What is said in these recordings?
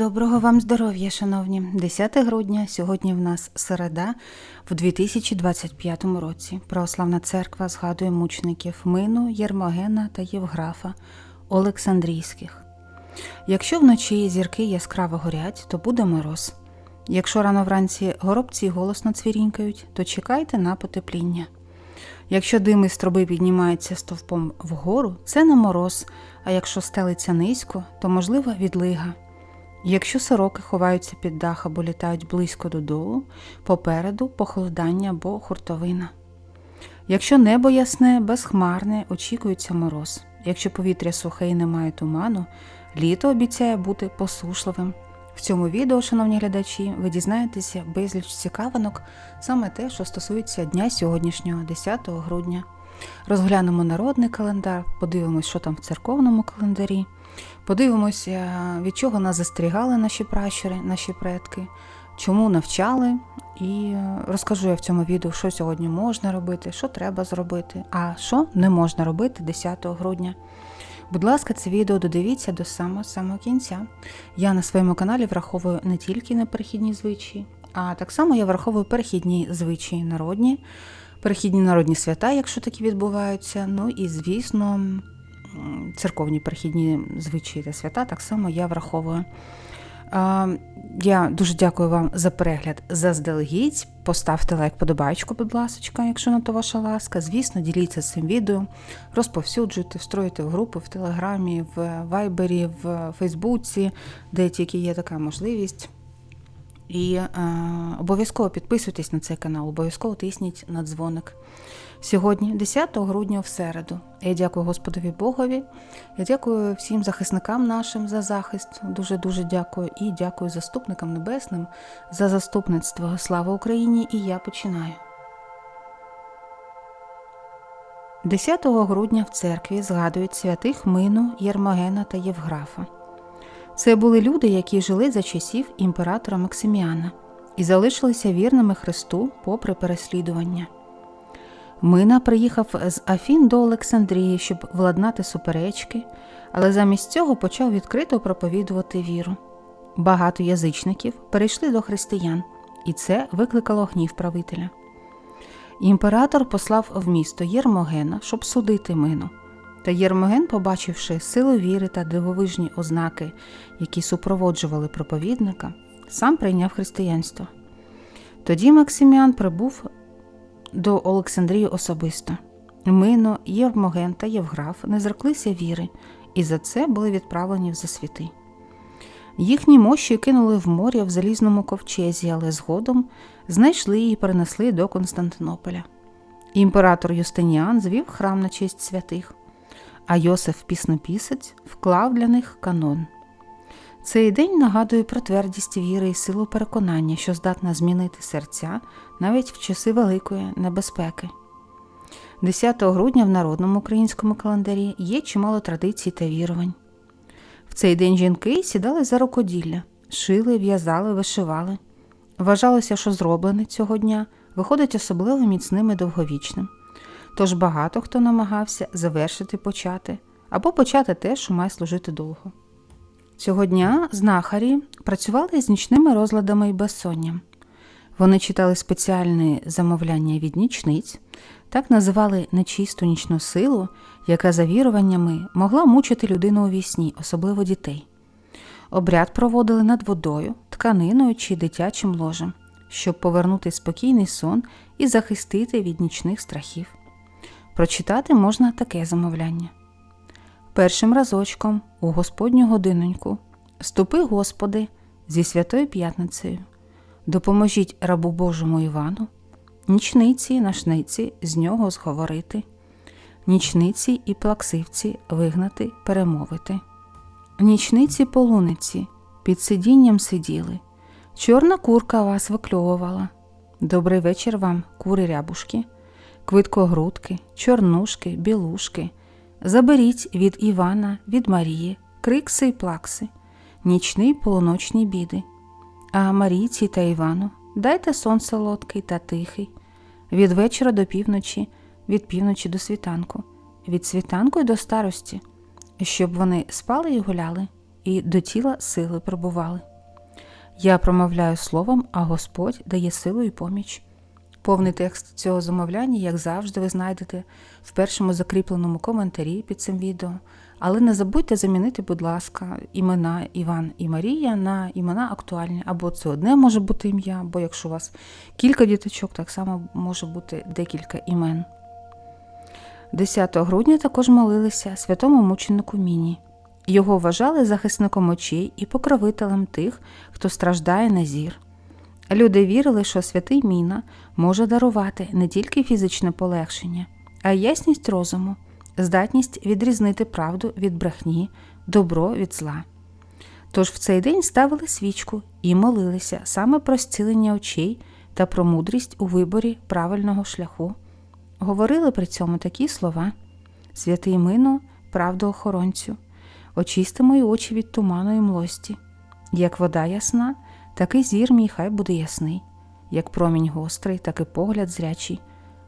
Доброго вам здоров'я, шановні. 10 грудня, сьогодні в нас середа в 2025 році. Православна церква згадує мучеників Мину, Єрмогена та Євграфа Олександрійських. Якщо вночі зірки яскраво горять, то буде мороз. Якщо рано вранці горобці голосно цвірінькають, то чекайте на потепління. Якщо дим із труби піднімається стовпом вгору, це не мороз, а якщо стелиться низько, то можлива відлига. Якщо сороки ховаються під дах або літають близько додолу, попереду похолодання або хуртовина. Якщо небо ясне, безхмарне, очікується мороз. Якщо повітря сухе і немає туману, літо обіцяє бути посушливим. В цьому відео, шановні глядачі, ви дізнаєтеся безліч цікавинок, саме те, що стосується дня сьогоднішнього, 10 грудня. Розглянемо народний календар, подивимось, що там в церковному календарі, подивимося, від чого нас застерігали наші пращури, наші предки, чому навчали. І розкажу я в цьому відео, що сьогодні можна робити, що треба зробити, а що не можна робити 10 грудня. Будь ласка, це відео додивіться до самого самого кінця. Я на своєму каналі враховую не тільки неперехідні звичаї, а так само я враховую перехідні звичаї народні, перехідні народні свята, якщо такі відбуваються. Ну і, звісно, церковні перехідні звичаї та свята так само я враховую. Я дуже дякую вам за перегляд заздалегідь. Поставте лайк, подобайку, будь ласка, якщо на то ваша ласка. Звісно, діліться цим відео, розповсюджуйте, встроюйте в групи в Телеграмі, в Вайбері, в Фейсбуці, де тільки є така можливість. І е, обов'язково підписуйтесь на цей канал, обов'язково тисніть на дзвоник. Сьогодні, 10 грудня, в середу. Я дякую Господові Богові. Я дякую всім захисникам нашим за захист. Дуже дуже дякую. І дякую заступникам небесним за заступництво. Слава Україні! І я починаю. 10 грудня в церкві згадують святих Мину, Єрмогена та Євграфа. Це були люди, які жили за часів імператора Максиміана і залишилися вірними Христу попри переслідування. Мина приїхав з Афін до Олександрії, щоб владнати суперечки, але замість цього почав відкрито проповідувати віру. Багато язичників перейшли до християн, і це викликало гнів правителя. Імператор послав в місто Єрмогена, щоб судити мину. Та Єрмоген, побачивши силу віри та дивовижні ознаки, які супроводжували проповідника, сам прийняв християнство. Тоді Максиміан прибув до Олександрії особисто. Мино, Євмоген та Євграф не зреклися віри, і за це були відправлені в засвіти. Їхні мощі кинули в моря в залізному ковчезі, але згодом знайшли і перенесли до Константинополя. Імператор Юстиніан звів храм на честь святих, а Йосиф Піснопісець вклав для них канон. Цей день нагадує про твердість віри і силу переконання, що здатна змінити серця навіть в часи великої небезпеки. 10 грудня в народному українському календарі є чимало традицій та вірувань. В цей день жінки сідали за рукоділля, шили, в'язали, вишивали. Вважалося, що зроблене цього дня виходить особливо міцним і довговічним. Тож багато хто намагався завершити почати або почати те, що має служити довго. Цього дня знахарі працювали з нічними розладами і безсонням. Вони читали спеціальне замовляння від нічниць, так називали нечисту нічну силу, яка за віруваннями могла мучити людину у вісні, особливо дітей. Обряд проводили над водою, тканиною чи дитячим ложем, щоб повернути спокійний сон і захистити від нічних страхів. Прочитати можна таке замовляння. Першим разочком у Господню годиноньку ступи, Господи, зі святою п'ятницею, допоможіть рабу Божому Івану, нічниці, нашниці з нього зговорити, нічниці і плаксивці вигнати, перемовити. Нічниці полуниці під сидінням сиділи, чорна курка вас викльовувала. Добрий вечір вам, кури рябушки, квиткогрудки, чорнушки, білушки. Заберіть від Івана, від Марії, крикси й плакси, нічний полуночні біди. А Марійці та Івану дайте сон солодкий та тихий, від вечора до півночі, від півночі до світанку, від світанку й до старості, щоб вони спали і гуляли, і до тіла сили пробували. Я промовляю словом, а Господь дає силу і поміч. Повний текст цього замовляння, як завжди, ви знайдете в першому закріпленому коментарі під цим відео. Але не забудьте замінити, будь ласка, імена Іван і Марія на імена актуальні. Або це одне може бути ім'я, бо якщо у вас кілька діточок, так само може бути декілька імен. 10 грудня також молилися святому мученику Міні. Його вважали захисником очей і покровителем тих, хто страждає на зір. Люди вірили, що святий Міна може дарувати не тільки фізичне полегшення, а й ясність розуму, здатність відрізнити правду від брехні, добро від зла. Тож в цей день ставили свічку і молилися саме про зцілення очей та про мудрість у виборі правильного шляху. Говорили при цьому такі слова: Святий Мино, правдоохоронцю, очисти мої очі від туману і млості. Як вода ясна, так і зір мій хай буде ясний, як промінь гострий, так і погляд зрячий.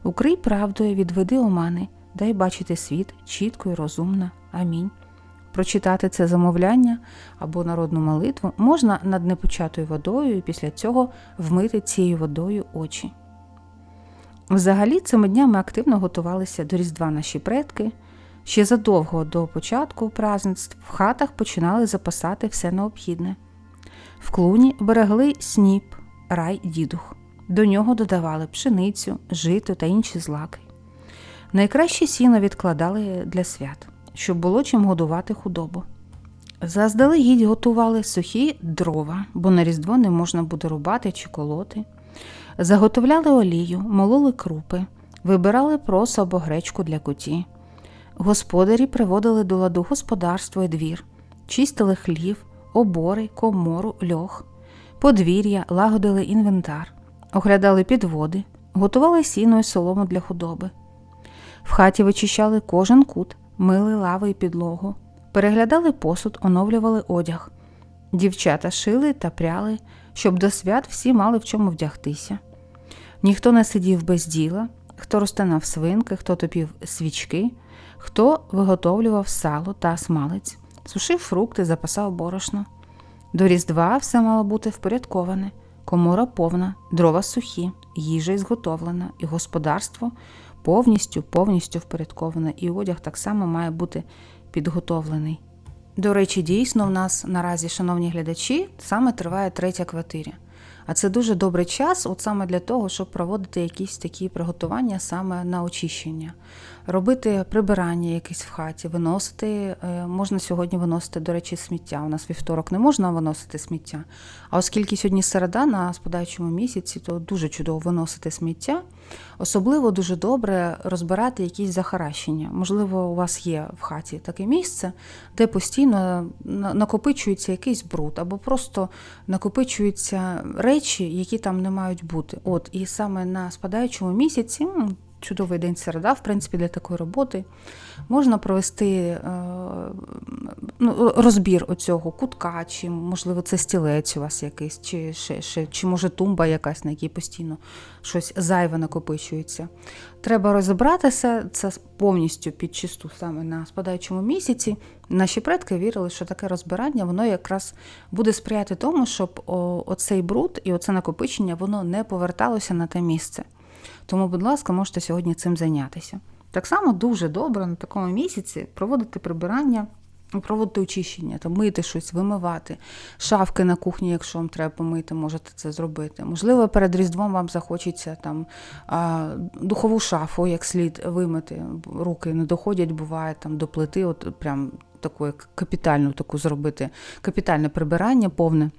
Укрий правдою, відведи омани, дай бачити світ чітко і розумно. Амінь. Прочитати це замовляння або народну молитву можна над непочатою водою і після цього вмити цією водою очі. Взагалі, цими днями активно готувалися до Різдва наші предки. Ще задовго до початку праздництв в хатах починали запасати все необхідне. В клуні берегли сніп, рай, дідух. До нього додавали пшеницю, жито та інші злаки. Найкраще сіно відкладали для свят, щоб було чим годувати худобу. Заздалегідь готували сухі дрова, бо на різдво не можна буде рубати чи колоти. Заготовляли олію, мололи крупи, вибирали просо або гречку для куті. Господарі приводили до ладу господарство і двір, чистили хлів, обори, комору, льох, подвір'я, лагодили інвентар, оглядали підводи, готували сіно і солому для худоби. В хаті вичищали кожен кут, мили лави і підлогу, переглядали посуд, оновлювали одяг. Дівчата шили та пряли, щоб до свят всі мали в чому вдягтися. Ніхто не сидів без діла, хто розтинав свинки, хто топів свічки, хто виготовлював сало та смалець, сушив фрукти, запасав борошно. До Різдва все мало бути впорядковане, комора повна, дрова сухі, їжа зготовлена, і господарство повністю повністю впорядковане, і одяг так само має бути підготовлений. До речі, дійсно, в нас наразі, шановні глядачі, саме триває третя квартиря. А це дуже добрий час, от саме для того, щоб проводити якісь такі приготування саме на очищення, робити прибирання якесь в хаті, виносити. е, Можна сьогодні виносити, до речі, сміття. У нас вівторок не можна виносити сміття. А оскільки сьогодні середа на спадаючому місяці, то дуже чудово виносити сміття. Особливо дуже добре розбирати якісь захаращення. Можливо, у вас є в хаті таке місце, де постійно накопичується якийсь бруд, або просто накопичуються речі, які там не мають бути. От і саме на спадаючому місяці. Чудовий день середа, в принципі, для такої роботи можна провести е, ну, розбір оцього кутка, чи можливо це стілець у вас якийсь, чи ще, ще, чи може тумба якась, на якій постійно щось зайве накопичується. Треба розібратися це повністю під чисту саме на спадаючому місяці. Наші предки вірили, що таке розбирання воно якраз буде сприяти тому, щоб оцей бруд і оце накопичення воно не поверталося на те місце. Тому, будь ласка, можете сьогодні цим зайнятися. Так само дуже добре на такому місяці проводити прибирання, проводити очищення, там, мити щось, вимивати, шафки на кухні, якщо вам треба помити, можете це зробити. Можливо, перед Різдвом вам захочеться там духову шафу, як слід вимити. Руки не доходять, буває там до плити, от прям таку як капітальну таку зробити, капітальне прибирання повне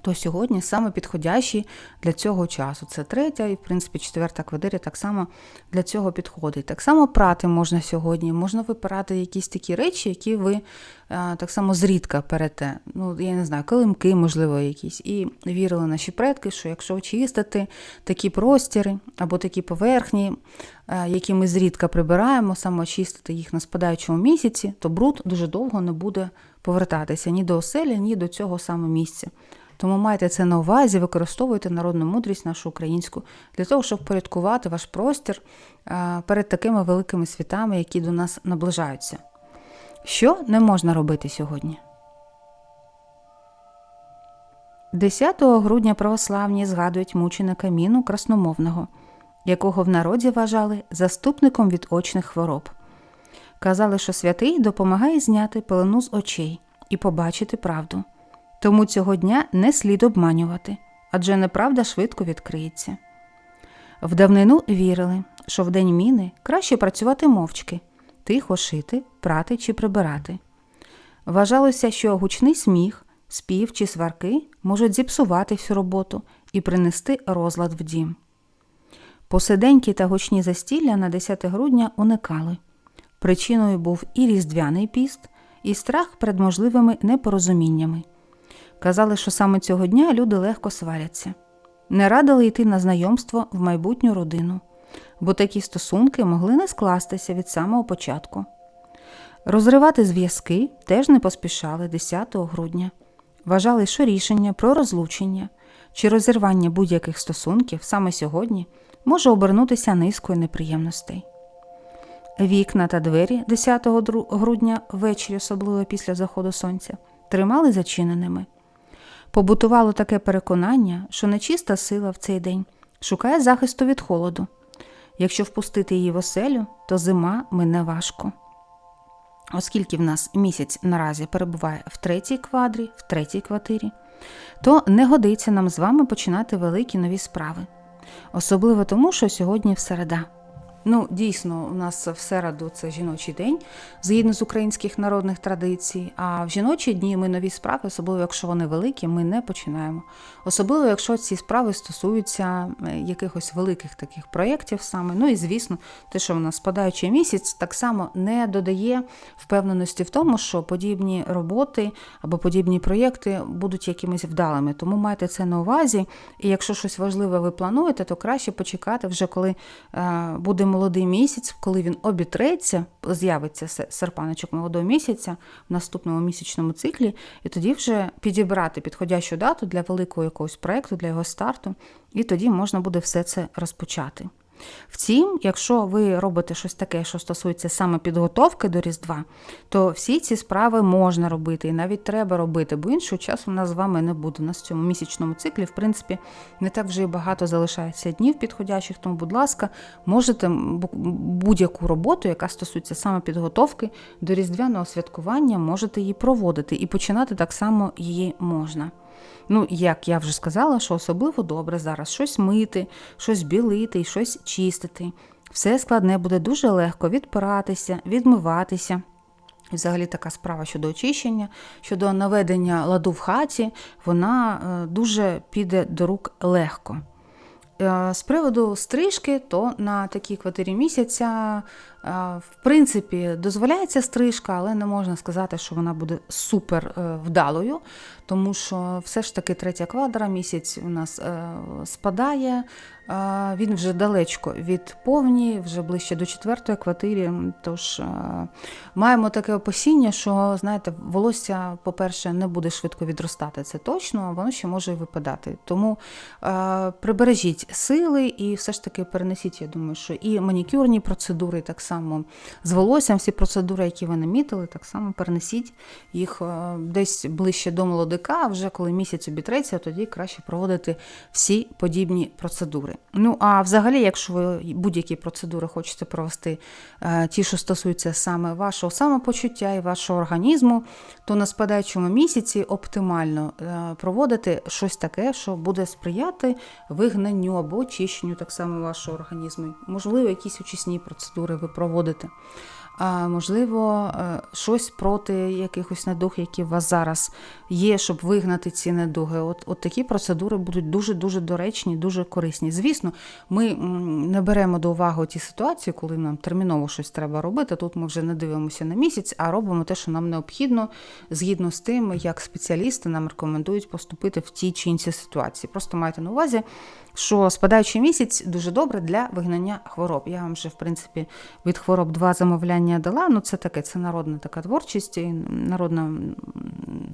то сьогодні саме підходящий для цього часу. Це третя і, в принципі, четверта квартира так само для цього підходить. Так само прати можна сьогодні, можна випирати якісь такі речі, які ви а, так само зрідка перете. Ну, я не знаю, килимки, можливо, якісь. І вірили наші предки, що якщо очистити такі простіри або такі поверхні, а, які ми зрідка прибираємо, саме очистити їх на спадаючому місяці, то бруд дуже довго не буде повертатися ні до оселі, ні до цього саме місця. Тому майте це на увазі, використовуйте народну мудрість нашу українську для того, щоб порядкувати ваш простір е, перед такими великими світами, які до нас наближаються. Що не можна робити сьогодні? 10 грудня православні згадують мученика Міну красномовного, якого в народі вважали заступником від очних хвороб. Казали, що святий допомагає зняти пелену з очей і побачити правду. Тому цього дня не слід обманювати, адже неправда швидко відкриється. В давнину вірили, що в день міни краще працювати мовчки, тихо шити, прати чи прибирати. Вважалося, що гучний сміх, спів чи сварки можуть зіпсувати всю роботу і принести розлад в дім. Посиденькі та гучні застілля на 10 грудня уникали. Причиною був і різдвяний піст, і страх перед можливими непорозуміннями. Казали, що саме цього дня люди легко сваряться. Не радили йти на знайомство в майбутню родину, бо такі стосунки могли не скластися від самого початку. Розривати зв'язки теж не поспішали 10 грудня. Вважали, що рішення про розлучення чи розірвання будь-яких стосунків саме сьогодні може обернутися низкою неприємностей. Вікна та двері 10 грудня ввечері, особливо після заходу сонця, тримали зачиненими. Побутувало таке переконання, що нечиста сила в цей день шукає захисту від холоду. Якщо впустити її в оселю, то зима мине важко. Оскільки в нас місяць наразі перебуває в третій квадрі, в третій квартирі, то не годиться нам з вами починати великі нові справи. Особливо тому, що сьогодні середа. Ну, дійсно, у нас в середу це жіночий день, згідно з українських народних традицій. А в жіночі дні ми нові справи, особливо якщо вони великі, ми не починаємо. Особливо, якщо ці справи стосуються е, якихось великих таких проєктів саме. Ну і звісно, те, що в нас спадаючий місяць, так само не додає впевненості в тому, що подібні роботи або подібні проєкти будуть якимись вдалими. Тому майте це на увазі. І якщо щось важливе ви плануєте, то краще почекати вже коли е, буде молодий місяць, коли він обітреться, з'явиться серпаночок молодого місяця в наступному місячному циклі, і тоді вже підібрати підходящу дату для великого якогось проєкту, для його старту, і тоді можна буде все це розпочати. Втім, якщо ви робите щось таке, що стосується саме підготовки до Різдва, то всі ці справи можна робити і навіть треба робити, бо іншого часу у нас з вами не буде. У нас в цьому місячному циклі, в принципі, не так вже і багато залишається днів підходящих. Тому, будь ласка, можете будь-яку роботу, яка стосується саме підготовки до різдвяного святкування, можете її проводити і починати так само її можна. Ну, як я вже сказала, що особливо добре зараз щось мити, щось білити і щось чистити. Все складне буде дуже легко відпиратися, відмиватися. І Взагалі така справа щодо очищення, щодо наведення ладу в хаті, вона е, дуже піде до рук легко. Е, З приводу стрижки, то на такій квартирі місяця, в принципі, дозволяється стрижка, але не можна сказати, що вона буде супер е, вдалою, тому що все ж таки третя квадра місяць у нас е, спадає. е, Він вже далечко від повні, вже ближче до четвертої квартири. Тож маємо таке опасіння, що знаєте, волосся, по-перше, не буде швидко відростати, це точно, а воно ще може і випадати. Тому прибережіть сили і все ж таки перенесіть, я думаю, що і манікюрні процедури, так само з волоссям, всі процедури, які ви намітили, так само перенесіть їх е, десь ближче до молодика, а вже коли місяць обітреться, тоді краще проводити всі подібні процедури. Ну а взагалі, якщо ви будь-які процедури хочете провести, е, ті, що стосуються саме вашого самопочуття і вашого організму, то на спадаючому місяці оптимально е, проводити щось таке, що буде сприяти вигнанню або очищенню так само вашого організму. Можливо, якісь очисні процедури ви проводите. А можливо, е, щось проти якихось недуг, які у вас зараз є, щоб вигнати ці недуги. От, от такі процедури будуть дуже дуже доречні, дуже корисні. Звісно, ми не беремо до уваги ті ситуації, коли нам терміново щось треба робити. Тут ми вже не дивимося на місяць, а робимо те, що нам необхідно, згідно з тим, як спеціалісти нам рекомендують поступити в тій чи іншій ситуації. Просто майте на увазі, що спадаючий місяць дуже добре для вигнання хвороб. Я вам вже, в принципі, від хвороб два замовляння дала. Ну, це таке, це народна така творчість, народна,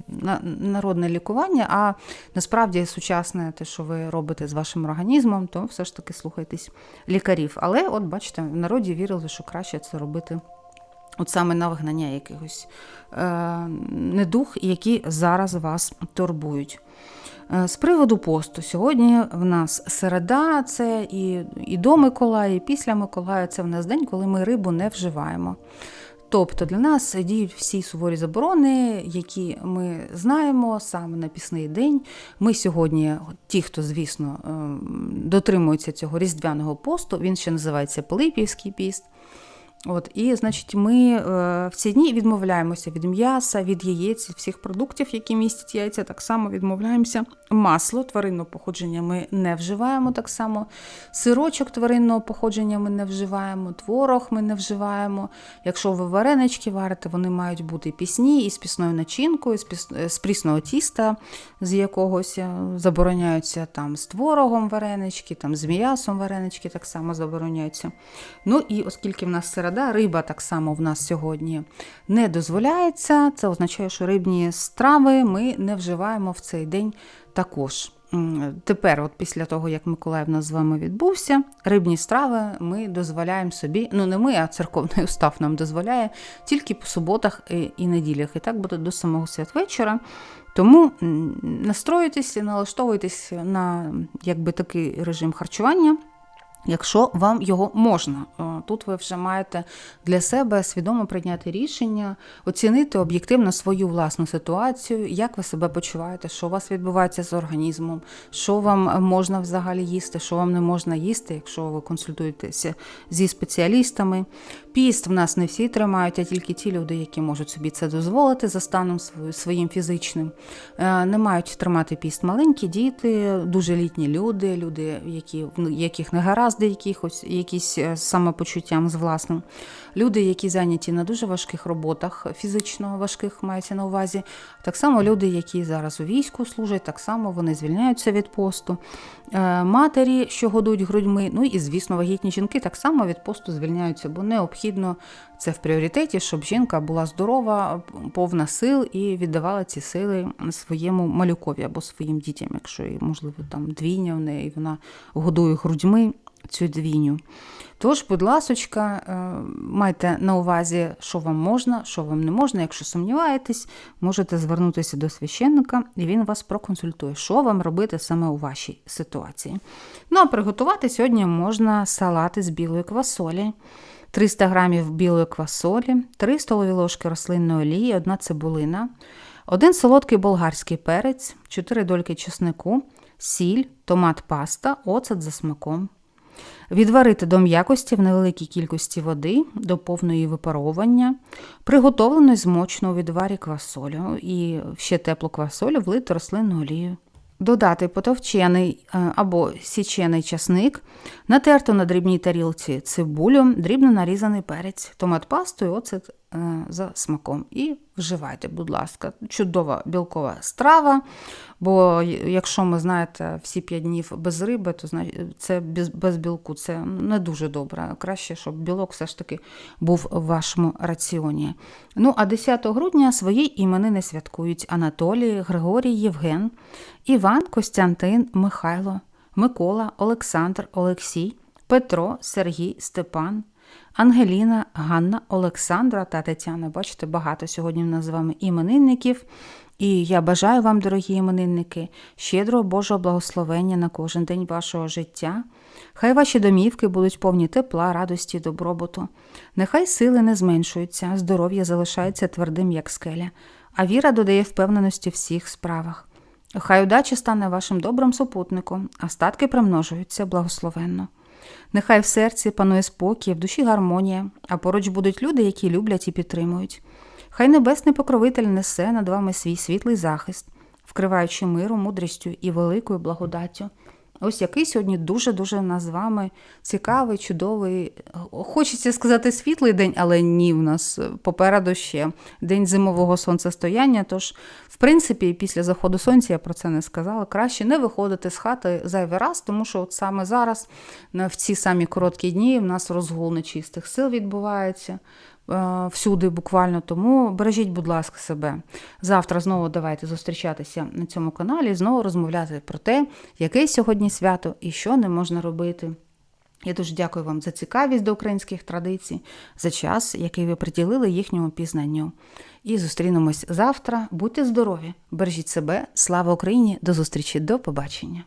на- народне лікування. А насправді сучасне, те, що ви робите з вашим організмом, то все ж таки слухайтесь лікарів. Але, от бачите, в народі вірили, що краще це робити. От саме на вигнання якихось е, недух, які зараз вас турбують. Е, З приводу посту, сьогодні в нас середа, це і, і до Миколая, і після Миколая це в нас день, коли ми рибу не вживаємо. Тобто для нас діють всі суворі заборони, які ми знаємо саме на пісний день. Ми сьогодні, ті, хто, звісно, ем, дотримуються цього різдвяного посту, він ще називається Пилипівський піст. От, і, значить, ми е, в ці дні відмовляємося від м'яса, від яєць, всіх продуктів, які містять яйця, так само відмовляємося. Масло тваринного походження ми не вживаємо так само. Сирочок тваринного походження ми не вживаємо, творог ми не вживаємо. Якщо ви варенички варите, вони мають бути пісні із пісною начинкою, з, піс... з прісного тіста, з якогось е, забороняються там з творогом варенички, там з м'ясом варенички так само забороняються. Ну і оскільки в нас середа, риба так само в нас сьогодні не дозволяється. Це означає, що рибні страви ми не вживаємо в цей день також. Тепер, от після того, як Миколай в нас з вами відбувся, рибні страви ми дозволяємо собі, ну не ми, а церковний устав нам дозволяє тільки по суботах і- неділях. І так буде до самого святвечора. Тому м, настроюйтесь, налаштовуйтесь на якби такий режим харчування. Якщо вам його можна, Е, тут ви вже маєте для себе свідомо прийняти рішення, оцінити об'єктивно свою власну ситуацію, як ви себе почуваєте, що у вас відбувається з організмом, що вам можна взагалі їсти, що вам не можна їсти, якщо ви консультуєтеся зі спеціалістами. Піст в нас не всі тримають, а тільки ті люди, які можуть собі це дозволити за станом своїм фізичним. Е, Не мають тримати піст маленькі діти, дуже літні люди, люди, які, яких не гаразди якихось, якісь е, самопочуттям з власним. Люди, які зайняті на дуже важких роботах, фізично важких мається на увазі. Так само люди, які зараз у війську служать, так само вони звільняються від посту. Е, Матері, що годують грудьми, ну і, звісно, вагітні жінки так само від посту звільняються, бо необхідно це в пріоритеті, щоб жінка була здорова, повна сил і віддавала ці сили своєму малюкові або своїм дітям, якщо можливо, там двійня в неї, і вона годує грудьми цю двійню. Тож, будь ласочка, е, майте на увазі, що вам можна, що вам не можна. Якщо сумніваєтесь, можете звернутися до священника, і він вас проконсультує, що вам робити саме у вашій ситуації. Ну а приготувати сьогодні можна салати з білої квасолі. 300 грамів білої квасолі, 3 столові ложки рослинної олії, 1 цибулина, 1 солодкий болгарський перець, 4 дольки чеснику, сіль, томат паста, оцет за смаком. Відварити до м'якості в невеликій кількості води до повної випаровування, приготовлену з мочного відварі квасолю і ще теплу квасолю влити рослинну олію. Додати потовчений е, або січений часник, натерту на дрібній тарілці цибулю, дрібно нарізаний перець, томат пасту і оцет е, за смаком. І вживайте, будь ласка, чудова білкова страва. Бо якщо ми знаєте всі 5 днів без риби, то це без, білку це не дуже добре. Краще, щоб білок все ж таки був в вашому раціоні. Ну а 10 грудня свої іменини святкують Анатолій, Григорій, Євген, Іван, Костянтин, Михайло, Микола, Олександр, Олексій, Петро, Сергій, Степан. Ангеліна, Ганна, Олександра та Тетяна. Бачите, багато сьогодні в нас з вами іменинників. І я бажаю вам, дорогі іменинники, щедрого Божого благословення на кожен день вашого життя. Хай ваші домівки будуть повні тепла, радості, добробуту. Нехай сили не зменшуються, здоров'я залишається твердим, як скеля, а віра додає впевненості в всіх справах. Хай удача стане вашим добрим супутником, а статки примножуються благословенно. Нехай в серці панує спокій, в душі гармонія, а поруч будуть люди, які люблять і підтримують. Хай небесний покровитель несе над вами свій світлий захист, вкриваючи миру, мудрістю і великою благодаттю. Ось який сьогодні дуже-дуже нас з вами цікавий, чудовий, хочеться сказати, світлий день, але ні, в нас попереду ще день зимового сонцестояння. Тож, в принципі, після заходу сонця я про це не сказала. Краще не виходити з хати зайвий раз, тому що от саме зараз, в ці самі короткі дні, в нас розгул нечистих сил відбувається всюди буквально. Тому бережіть, будь ласка, себе. Завтра знову давайте зустрічатися на цьому каналі, знову розмовляти про те, яке сьогодні свято і що не можна робити. Я дуже дякую вам за цікавість до українських традицій, за час, який ви приділили їхньому пізнанню. І зустрінемось завтра. Будьте здорові, бережіть себе, слава Україні! До зустрічі, до побачення!